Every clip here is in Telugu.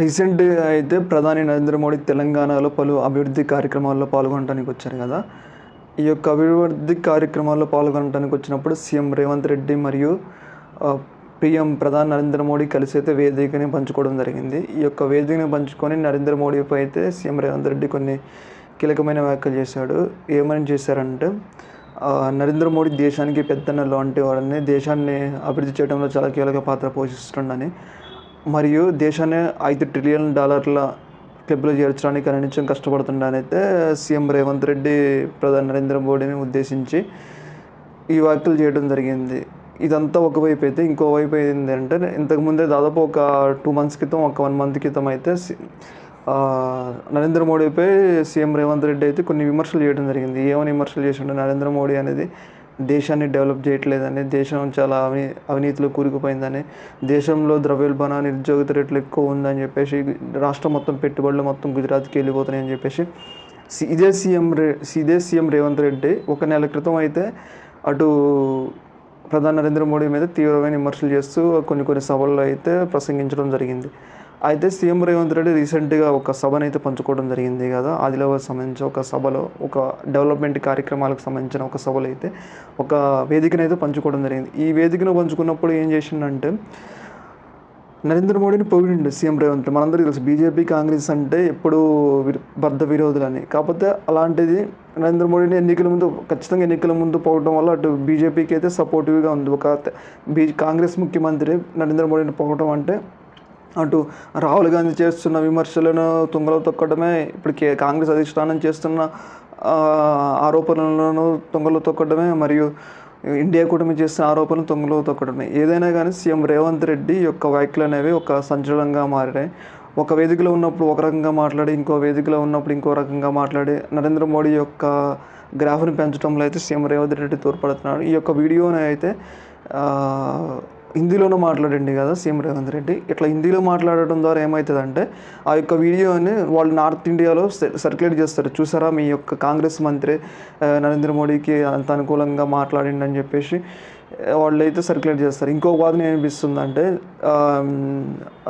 రీసెంట్గా అయితే ప్రధాని నరేంద్ర మోడీ తెలంగాణలో పలు అభివృద్ధి కార్యక్రమాల్లో పాల్గొనడానికి వచ్చారు కదా. ఈ యొక్క అభివృద్ధి కార్యక్రమాల్లో పాల్గొనడానికి వచ్చినప్పుడు సీఎం రేవంత్ రెడ్డి మరియు పిఎం ప్రధాని నరేంద్ర మోడీ కలిసి అయితే వేదికని పంచుకోవడం జరిగింది. ఈ యొక్క వేదికని పంచుకొని నరేంద్ర మోడీపై అయితే సీఎం రేవంత్ రెడ్డి కొన్ని కీలకమైన వ్యాఖ్యలు చేశాడు. ఏమని చేశారంటే నరేంద్ర మోడీ దేశానికి పెద్దన్న లాంటి వాడని దేశాన్ని అభివృద్ధి చేయడంలో చాలా కీలక పాత్ర పోషిస్తుండని మరియు దేశాన్ని ఐదు ట్రిలియన్ డాలర్ల క్లబ్లో చేర్చడానికి అనినిత్యం కష్టపడుతుండనైతే సీఎం రేవంత్ రెడ్డి ప్రధాని నరేంద్ర మోడీని ఉద్దేశించి ఈ వ్యాఖ్యలు చేయడం జరిగింది. ఇదంతా ఒకవైపు అయితే ఇంకో వైపు ఏంటంటే ఇంతకుముందే దాదాపు ఒక టూ మంత్స్ క్రితం ఒక వన్ మంత్ క్రితం అయితే నరేంద్ర మోడీపై సీఎం రేవంత్ రెడ్డి అయితే కొన్ని విమర్శలు చేయడం జరిగింది. ఏమని విమర్శలు చేసిండే? నరేంద్ర మోడీ అనేది దేశాన్ని డెవలప్ చేయట్లేదని దేశం చాలా అవి అవినీతిలో కూరుకుపోయిందని దేశంలో ద్రవ్యోల్బణ నిరుద్యోగత రేట్లు ఎక్కువ ఉందని చెప్పేసి రాష్ట్రం మొత్తం పెట్టుబడులు మొత్తం గుజరాత్కి వెళ్ళిపోతున్నాయని చెప్పేసి సి- ఇదే సీఎం రే ఇదే సీఎం రేవంత్ రెడ్డి ఒక నెల క్రితం అయితే అటు ప్రధాని నరేంద్ర మోడీ మీద తీవ్రమైన విమర్శలు చేస్తూ కొన్ని కొన్ని సభల్లో అయితే ప్రసంగించడం జరిగింది. అయితే సీఎం రేవంత్ రెడ్డి రీసెంట్గా ఒక సభను అయితే పంచుకోవడం జరిగింది కదా. ఆదిలాబాద్ సంబంధించి ఒక సభలో ఒక డెవలప్మెంట్ కార్యక్రమాలకు సంబంధించిన ఒక సభలో అయితే ఒక వేదికను అయితే పంచుకోవడం జరిగింది. ఈ వేదికను పంచుకున్నప్పుడు ఏం చేసిండంటే నరేంద్ర మోడీని పొగిడిండు సీఎం రేవంత్ మనందరికీ తెలుసు బీజేపీ కాంగ్రెస్ అంటే ఎప్పుడు బద్ద విరోధులని. కాకపోతే అలాంటిది నరేంద్ర మోడీని ఎన్నికల ముందు ఖచ్చితంగా ఎన్నికల ముందు పోవడం వల్ల అటు బీజేపీకి అయితే సపోర్టివ్గా ఉంది. ఒక బీ కాంగ్రెస్ ముఖ్యమంత్రి నరేంద్ర మోడీని పోవడం అంటే అటు రాహుల్ గాంధీ చేస్తున్న విమర్శలను తుంగలో తొక్కడమే ఇప్పుడు కే కాంగ్రెస్ అధిష్టానం చేస్తున్న ఆరోపణలను తుంగలో తొక్కడమే మరియు ఇండియా కూటమి చేస్తున్న ఆరోపణలు తొంగలో తొక్కడమే. ఏదైనా కానీ సీఎం రేవంత్ రెడ్డి యొక్క వ్యాఖ్యలు అనేవి ఒక సంచలనంగా మారినాయి ఒక వేదికలో ఉన్నప్పుడు ఒక రకంగా మాట్లాడి ఇంకో వేదికలో ఉన్నప్పుడు ఇంకో రకంగా మాట్లాడి నరేంద్ర మోడీ యొక్క గ్రాఫ్ని పెంచడంలో అయితే సీఎం రేవంత్ రెడ్డి తోడ్పడుతున్నాడు ఈ యొక్క వీడియోని అయితే హిందీలోనూ మాట్లాడండి కదా సీఎం రేవంత్ రెడ్డి. ఇట్లా హిందీలో మాట్లాడటం ద్వారా ఏమవుతుందంటే ఆ యొక్క వీడియోని వాళ్ళు నార్త్ ఇండియాలో సర్క్యులేట్ చేస్తారు. చూసారా మీ యొక్క కాంగ్రెస్ మంత్రి నరేంద్ర మోడీకి అంత అనుకూలంగా మాట్లాడండి అని చెప్పేసి వాళ్ళైతే వాళ్ళు అయితే సర్క్యులేట్ చేస్తారు. ఇంకో వాదన ఏమనిపిస్తుందంటే ఆ,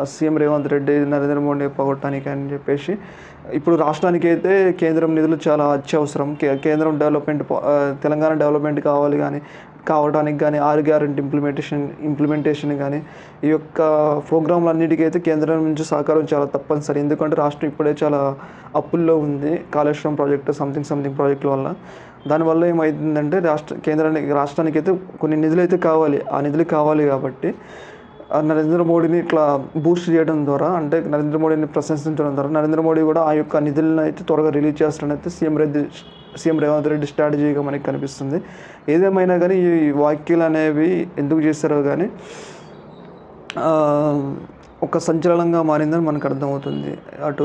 సీఎం రేవంత్ రెడ్డి నరేంద్ర మోడీ పోగొట్టడానికి అని చెప్పేసి ఇప్పుడు రాష్ట్రానికి అయితే కేంద్రం నిధులు చాలా అత్యవసరం. కే- కేంద్రం డెవలప్మెంట్ తెలంగాణ డెవలప్మెంట్ కావాలి కానీ కావడానికి కానీ ఆరు గ్యారెంటీ ఇంప్లిమెంటేషన్ ఇంప్లిమెంటేషన్ కానీ ఈ యొక్క ప్రోగ్రాంలు అయితే కేంద్రం నుంచి సహకారం చాలా తప్పనిసరి. ఎందుకంటే రాష్ట్రం ఇప్పుడే చాలా అప్పుల్లో ఉంది. కాళేశ్వరం ప్రాజెక్టు సంథింగ్ సంథింగ్ ప్రాజెక్టుల వల్ల. దానివల్ల ఏమవుతుందంటే రాష్ట్ర కేంద్రానికి రాష్ట్రానికి అయితే కొన్ని నిధులు అయితే కావాలి. ఆ నిధులు కావాలి కాబట్టి నరేంద్ర మోడీని ఇట్లా బూస్ట్ చేయడం ద్వారా అంటే నరేంద్ర మోడీని ప్రశంసించడం ద్వారా నరేంద్ర మోడీ కూడా ఆ యొక్క నిధులను అయితే త్వరగా రిలీజ్ చేస్తాడని అయితే సీఎం రెడ్డి సీఎం రేవంత్ రెడ్డి స్ట్రాటజీగా మనకి కనిపిస్తుంది. ఏదేమైనా కానీ ఈ వ్యాఖ్యలు అనేవి ఎందుకు చేస్తారో కానీ ఒక సంచలనంగా మారిందని మనకు అర్థమవుతుంది. అటు